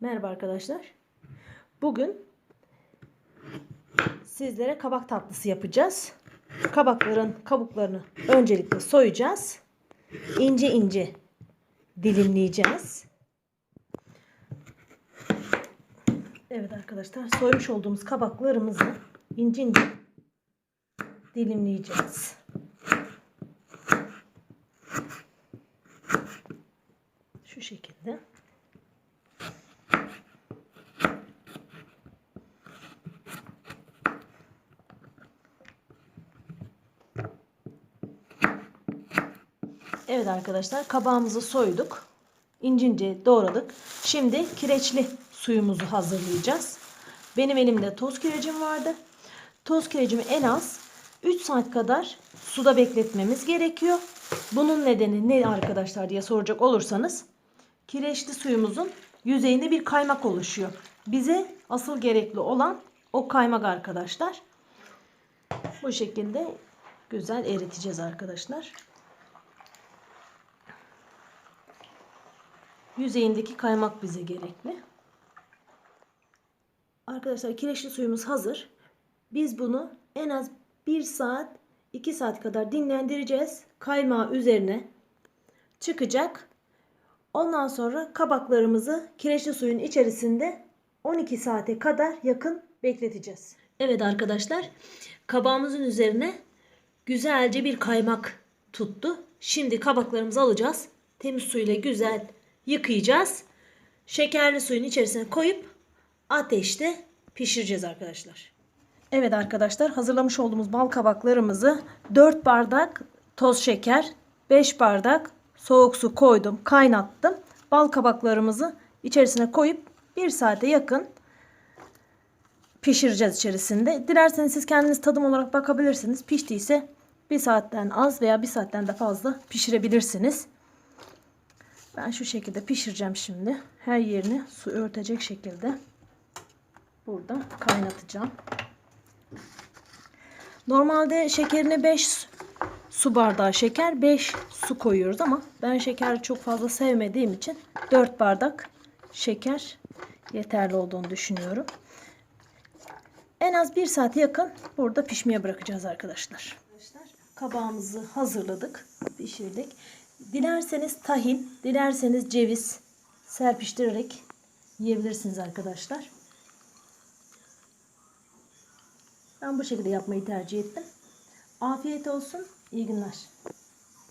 Merhaba arkadaşlar. Bugün sizlere kabak tatlısı yapacağız. Kabakların kabuklarını öncelikle soyacağız. İnce ince dilimleyeceğiz. Evet arkadaşlar soymuş olduğumuz kabaklarımızı ince ince dilimleyeceğiz. Şu şekilde. Evet arkadaşlar kabağımızı soyduk. İnce doğradık. Şimdi kireçli suyumuzu hazırlayacağız. Benim elimde toz kirecim vardı. Toz kirecimi en az 3 saat kadar suda bekletmemiz gerekiyor. Bunun nedeni ne arkadaşlar diye soracak olursanız kireçli suyumuzun yüzeyinde bir kaymak oluşuyor. Bize asıl gerekli olan o kaymak arkadaşlar. Bu şekilde güzel eriteceğiz arkadaşlar. Yüzeyindeki kaymak bize gerekli. Arkadaşlar kireçli suyumuz hazır. Biz bunu en az 1 saat 2 saat kadar dinlendireceğiz. Kaymağı üzerine çıkacak. Ondan sonra kabaklarımızı kireçli suyun içerisinde 12 saate kadar yakın bekleteceğiz. Evet arkadaşlar kabağımızın üzerine güzelce bir kaymak tuttu. Şimdi kabaklarımızı alacağız. Temiz suyla güzel yıkayacağız. Şekerli suyun içerisine koyup ateşte pişireceğiz arkadaşlar. Evet arkadaşlar hazırlamış olduğumuz bal kabaklarımızı 4 bardak toz şeker, 5 bardak soğuk su koydum, kaynattım. Bal kabaklarımızı içerisine koyup 1 saate yakın pişireceğiz içerisinde. Dilerseniz siz kendiniz tadım olarak bakabilirsiniz. Piştiyse 1 saatten az veya 1 saatten de fazla pişirebilirsiniz. Ben şu şekilde pişireceğim şimdi. Her yerini su örtecek şekilde burada kaynatacağım. Normalde şekerine 5 su bardağı şeker 5 su koyuyoruz ama ben şekeri çok fazla sevmediğim için 4 bardak şeker yeterli olduğunu düşünüyorum. En az 1 saate yakın burada pişmeye bırakacağız arkadaşlar. Arkadaşlar kabağımızı hazırladık, pişirdik. Dilerseniz tahin, dilerseniz ceviz serpiştirerek yiyebilirsiniz arkadaşlar. Ben bu şekilde yapmayı tercih ettim. Afiyet olsun. İyi günler.